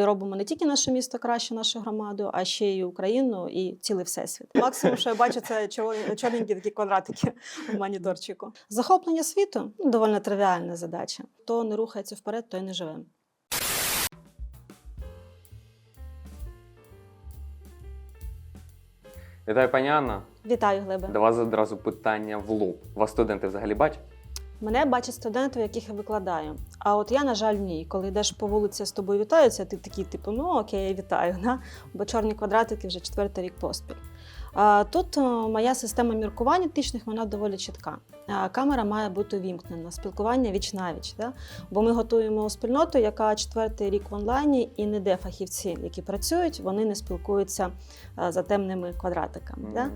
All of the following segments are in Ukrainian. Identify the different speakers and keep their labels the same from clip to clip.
Speaker 1: Ми робимо не тільки наше місто краще, нашу громаду, а ще й Україну і цілий всесвіт. Максимум, що я бачу, це чор- чорненькі такі квадратики в моніторчику. Захоплення світу доволі тривіальна задача. Хто не рухається вперед, той не живе.
Speaker 2: Вітаю, пані Анна.
Speaker 1: Вітаю, Глебе.
Speaker 2: До вас одразу питання в лоб. Вас студенти взагалі бачать?
Speaker 1: Мене бачать студенти, яких я викладаю. А от я, на жаль, ні. Коли йдеш по вулиці, з тобою вітаються, ти такий, типу, ну окей, я вітаю. Да? Бо чорні квадратики вже четвертий рік поспіль. Тут о, моя система міркувань етичних вона доволі чітка. Камера має бути увімкнена, спілкування віч навіч. Да? Бо ми готуємо спільноту, яка четвертий рік в онлайні, і не де фахівці, які працюють, вони не спілкуються а, за темними квадратиками. Да?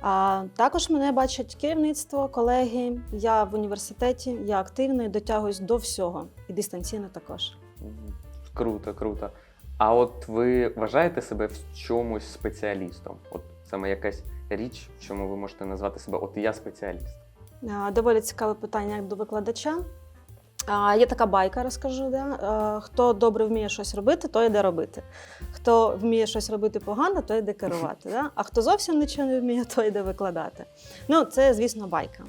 Speaker 1: А також мене бачать керівництво, колеги. Я в університеті, я активний, дотягуюсь до всього і дистанційно також.
Speaker 2: Круто, круто. А от ви вважаєте себе в чомусь спеціалістом? От саме якась річ, в чому ви можете назвати себе От я спеціаліст.
Speaker 1: Доволі цікаве питання як до викладача. Є така байка, розкажу. Да? Хто добре вміє щось робити, той йде робити. Хто вміє щось робити погано, той йде керувати. Да? А хто зовсім нічого не вміє, той йде викладати. Ну, це, звісно, байка.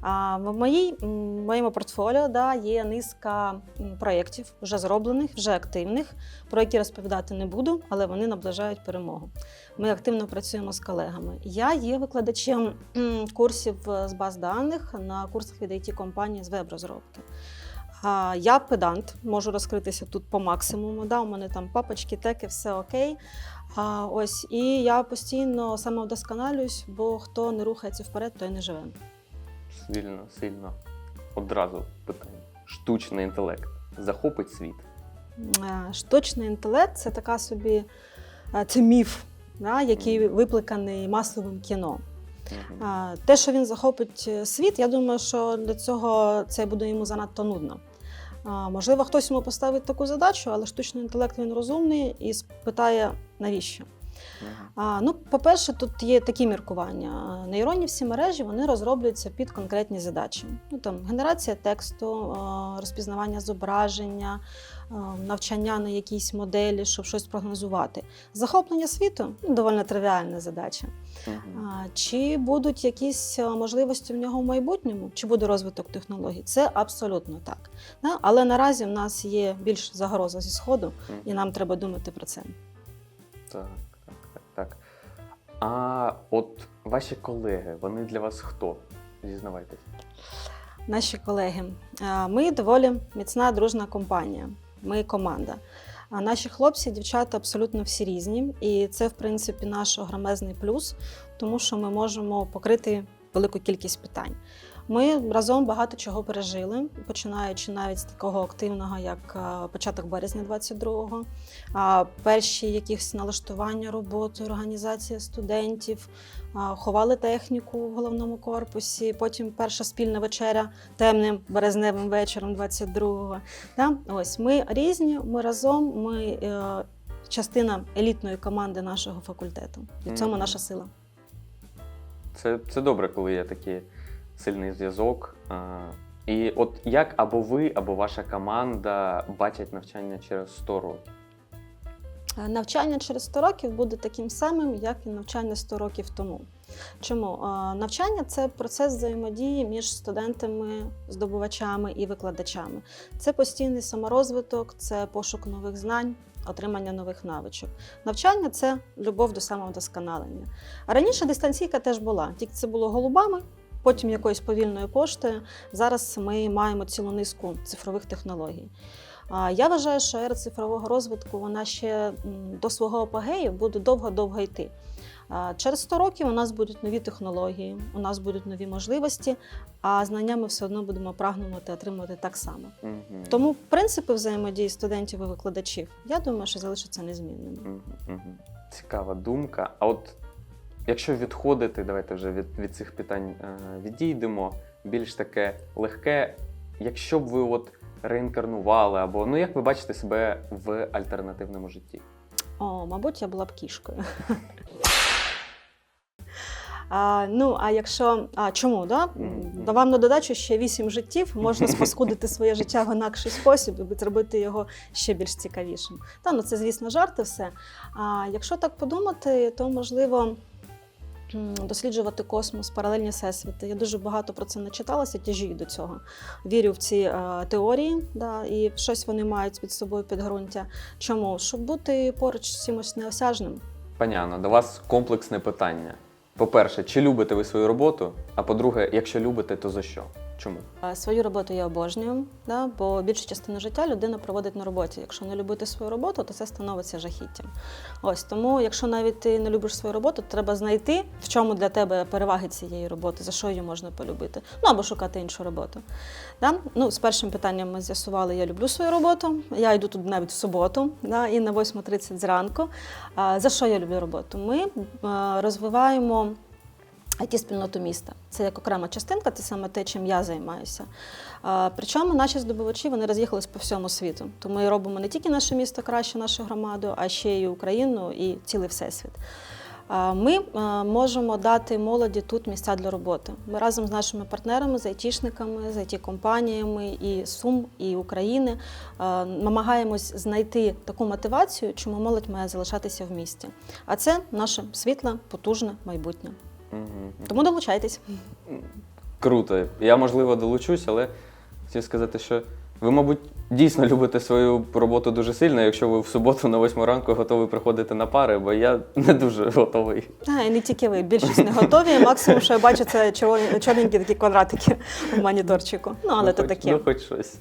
Speaker 1: А в моїй, м, моєму портфоліо да, є низка проєктів, вже зроблених, вже активних, про які розповідати не буду, але вони наближають перемогу. Ми активно працюємо з колегами. Я є викладачем курсів з баз даних на курсах від it компанії з веб-розробки. А, Я педант, можу розкритися тут по максимуму. Да, у мене там папочки, теки, все окей. А, ось, і я постійно самовдосконалююсь, бо хто не рухається вперед, той не живе.
Speaker 2: Сильно, сильно. Одразу питання. Штучний інтелект захопить світ.
Speaker 1: Е, Штучний інтелект це така собі е, це міф, да, який викликаний масовим кіно. Те, що він захопить е, світ, я думаю, що для цього це буде йому занадто нудно. Можливо, хтось йому поставить таку задачу, але штучний інтелект він розумний і спитає, навіщо. А, ну, по-перше, тут є такі міркування. Нейронні всі мережі вони розроблюються під конкретні задачі. Ну, там, генерація тексту, розпізнавання зображення, навчання на якійсь моделі, щоб щось прогнозувати. Захоплення світу ну, доволі тривіальна задача. А, Чи будуть якісь можливості в нього в майбутньому, чи буде розвиток технологій? Це абсолютно так. Да? Але наразі в нас є більш загроза зі сходу, і нам треба думати про це.
Speaker 2: Так, так. А от ваші колеги, вони для вас хто? Зізнавайтесь.
Speaker 1: Наші колеги, ми доволі міцна дружна компанія. Ми команда. А наші хлопці, дівчата абсолютно всі різні, і це, в принципі, наш огромезний плюс, тому що ми можемо покрити велику кількість питань. Ми разом багато чого пережили, починаючи навіть з такого активного, як е, початок березня 22-го, перші якісь налаштування роботи, організація студентів, ховали техніку в головному корпусі. Потім перша спільна вечеря темним березневим вечором 22-го. Да? Ось ми різні, ми разом, ми е, частина елітної команди нашого факультету. І в цьому наша сила.
Speaker 2: Це, це добре, коли є такий сильний зв'язок. І от як або ви, або ваша команда бачать навчання через 100 років?
Speaker 1: Е, Навчання через 100 років буде таким самим, як і навчання 100 років тому. Чому? Е, Навчання це процес взаємодії між студентами, здобувачами і викладачами. Це постійний саморозвиток, це пошук нових знань, отримання нових навичок. Навчання це любов до самовдосконалення. А раніше дистанційка теж була, тільки це було голубами. Потім якоюсь повільною поштою. Зараз ми маємо цілу низку цифрових технологій. Я вважаю, що ера цифрового розвитку вона ще до свого апогею буде довго-довго йти. Через 100 років у нас будуть нові технології, у нас будуть нові можливості, а знання ми все одно будемо прагнути отримувати так само.
Speaker 2: Мгм.
Speaker 1: Тому принципи взаємодії студентів і викладачів, я думаю, що залишаться незмінними.
Speaker 2: Мгм, мгм. Цікава думка. А от якщо відходити, давайте вже від, від цих питань е, відійдемо. Більш таке легке. Якщо б ви от реінкарнували, або ну як ви бачите себе в альтернативному житті?
Speaker 1: О, мабуть, я була б кішкою. А, ну, а якщо а чому? Да? Вам на додачу ще вісім життів, можна спаскудити своє життя в інакший спосіб і зробити його ще більш цікавішим. Та, ну, це, звісно, жарти все. А якщо так подумати, то можливо. Досліджувати космос, паралельні всесвіти. Я дуже багато про це начиталася, тяжію до цього. Вірю в ці е, теорії, да, і щось вони мають під собою підґрунтя. Чому? Щоб бути поруч з чимось неосяжним.
Speaker 2: Пані Анно, до вас комплексне питання. По-перше, чи любите ви свою роботу? А по-друге, якщо любите, то за що? Чому?
Speaker 1: Свою роботу я обожнюю, да, бо більшу частину життя людина проводить на роботі. Якщо не любити свою роботу, то це становиться жахіттям. Ось тому, якщо навіть ти не любиш свою роботу, то треба знайти, в чому для тебе переваги цієї роботи, за що її можна полюбити. Ну або шукати іншу роботу. Да? Ну, з першим питанням ми з'ясували, я люблю свою роботу. Я йду тут навіть в суботу, да, і на 8.30 зранку. За що я люблю роботу? Ми розвиваємо it спільноту міста. Це як окрема частинка, це саме те, чим я займаюся. Причому наші здобувачі вони роз'їхались по всьому світу. Тому ми робимо не тільки наше місто краще, нашу громаду, а ще й Україну і цілий всесвіт. Ми можемо дати молоді тут місця для роботи. Ми разом з нашими партнерами, з айтішниками, з IT-компаніями і Сум, і України намагаємось знайти таку мотивацію, чому молодь має залишатися в місті. А це наше світле, потужне майбутнє. Тому долучайтесь.
Speaker 2: Круто. Я, можливо, долучусь, але хотів сказати, що ви, мабуть, дійсно любите свою роботу дуже сильно, якщо ви в суботу на 8 ранку готові приходити на пари, бо я не дуже готовий.
Speaker 1: А, і не тільки ви, більшість не готові. Максимум, що я бачу, це чорненькі такі квадратики в моніторчику. Ну, але
Speaker 2: ну,
Speaker 1: то
Speaker 2: хоч,
Speaker 1: таке.
Speaker 2: Ну, хоч щось.